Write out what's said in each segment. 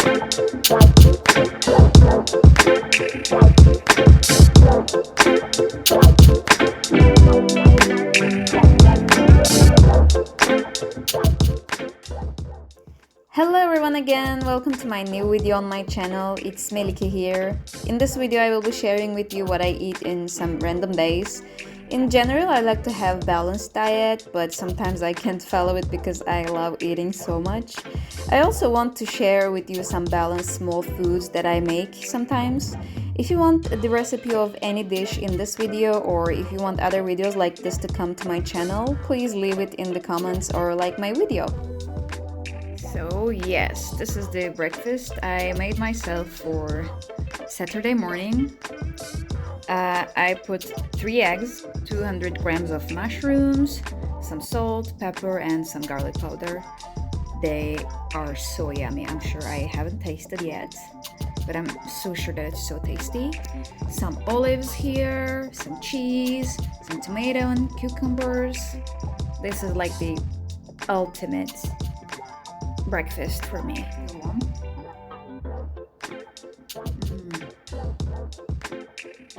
Hello everyone again, welcome to my new video on my channel, it's Melike here. In this video I will be sharing with you what I eat in some random days. In general I like to have balanced diet, but sometimes I can't follow it because I love eating so much. I also want to share with you some balanced small foods that I make sometimes. If you want the recipe of any dish in this video or if you want other videos like this to come to my channel, please leave it in the comments or like my video. So, yes, this is the breakfast I made myself for Saturday morning. Uh, I put three eggs, 200 grams of mushrooms, some salt, pepper, and some garlic powder. They are so yummy. I'm sure I haven't tasted yet, but I'm so sure that it's so tasty. Some olives here, some cheese, some tomato and cucumbers. This is like the ultimate breakfast for me.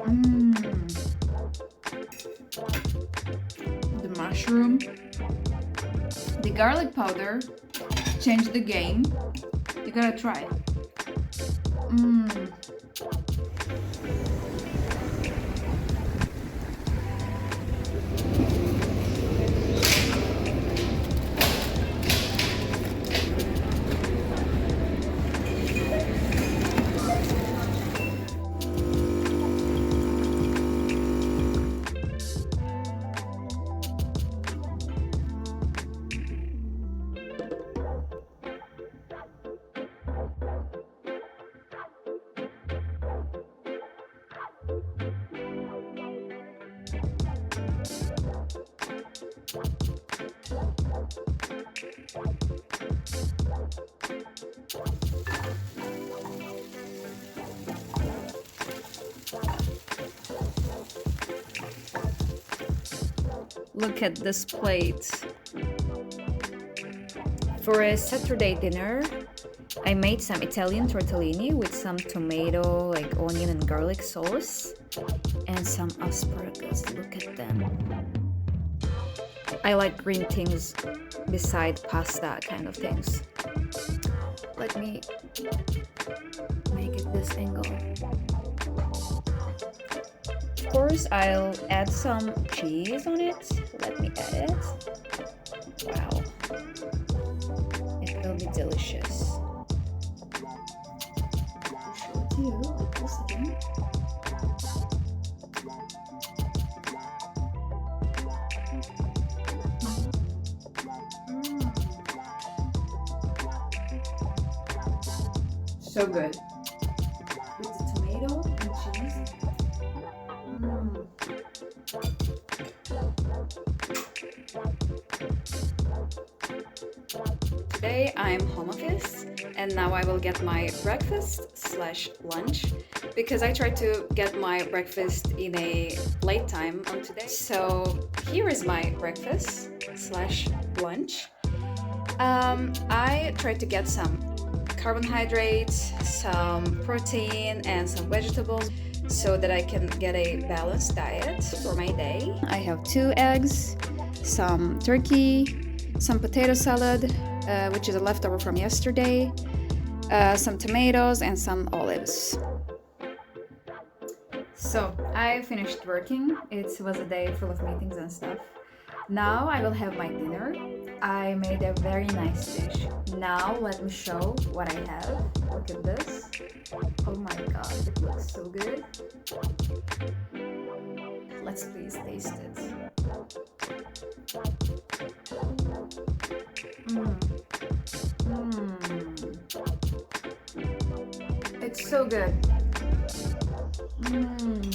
Mm. The mushroom, the garlic powder changed the game. You gotta try it. Mm. Look at this plate. For a Saturday dinner, I made some Italian tortellini with some tomato, like onion and garlic sauce, and some asparagus. Look at them. I like green things beside pasta kind of things. Let me make it this angle. Of course, I'll add some cheese on it. Let me add it. Wow. It will be delicious. So good. With the tomato Today I'm home office and now I will get my breakfast slash lunch because I tried to get my breakfast in a late time on today. So here is my breakfast slash lunch. Um, I tried to get some carbohydrates, some protein, and some vegetables so that I can get a balanced diet for my day. I have two eggs, some turkey, some potato salad, uh, which is a leftover from yesterday, uh, some tomatoes, and some olives. So I finished working. It was a day full of meetings and stuff. Now I will have my dinner. I made a very nice dish. Now let me show what I have. Look at this. Oh my god, it looks so good. Let's please taste it. So good. Mm.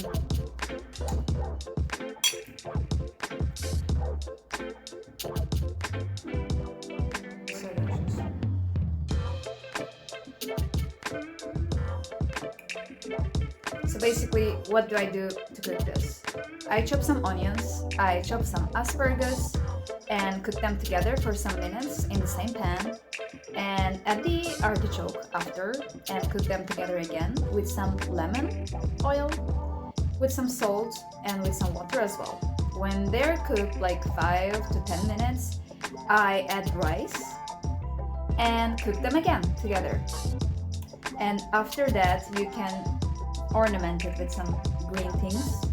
So. Basically, what do I do to cook this? I chop some onions, I chop some asparagus, and cook them together for some minutes in the same pan. And add the artichoke after and cook them together again with some lemon oil, with some salt, and with some water as well. When they're cooked like 5 to 10 minutes, I add rice and cook them again together. And after that, you can ornament it with some green things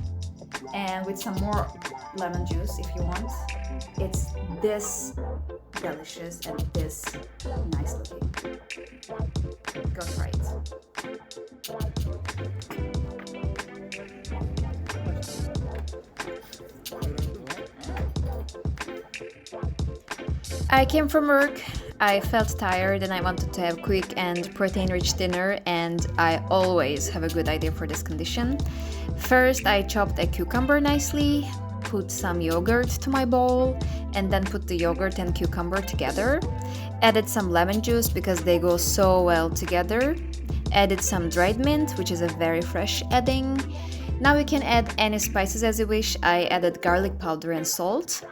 and with some more lemon juice if you want. It's this delicious and this nice looking. Go try it. I came from work. I felt tired and I wanted to have quick and protein rich dinner and I always have a good idea for this condition. First, I chopped a cucumber nicely, put some yogurt to my bowl, and then put the yogurt and cucumber together. Added some lemon juice because they go so well together. Added some dried mint, which is a very fresh adding. Now you can add any spices as you wish. I added garlic powder and salt.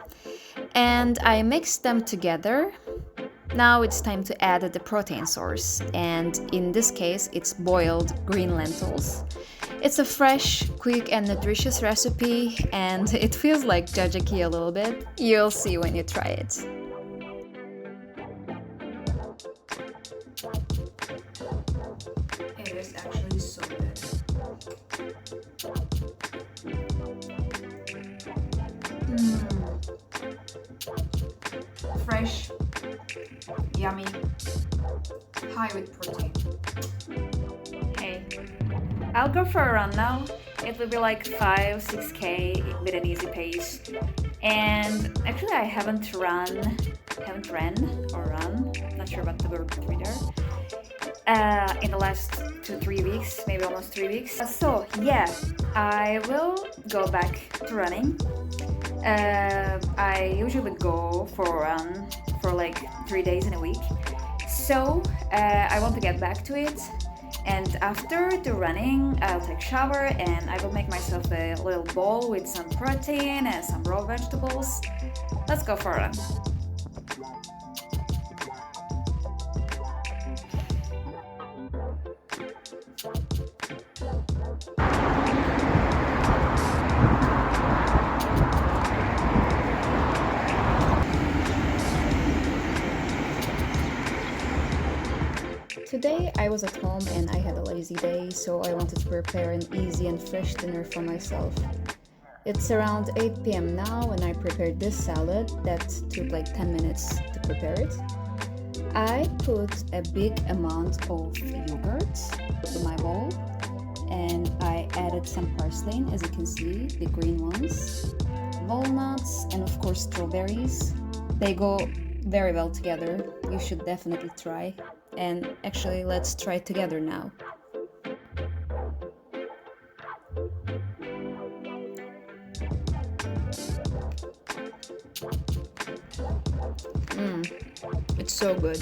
And I mixed them together. Now it's time to add the protein source, and in this case, it's boiled green lentils. It's a fresh, quick, and nutritious recipe, and it feels like jajaki a little bit. You'll see when you try it. It is actually so good. Mm. Fresh, yummy, high with protein. Hey. I'll go for a run now. It will be like 5 6k with an easy pace. And actually, I haven't run, haven't ran or run, not sure about the word there, uh, in the last two, three weeks, maybe almost three weeks. So, yeah, I will go back to running. Uh, I usually go for a run for like three days in a week. So, uh, I want to get back to it and after the running, I'll take shower and I will make myself a little bowl with some protein and some raw vegetables. Let's go for a run. Today I was at home and I had a lazy day, so I wanted to prepare an easy and fresh dinner for myself. It's around 8 pm now and I prepared this salad that took like 10 minutes to prepare it. I put a big amount of yogurt in my bowl and I added some parsley, as you can see, the green ones, walnuts, and of course strawberries. They go very well together. You should definitely try and actually let's try together now. Mmm, it's so good.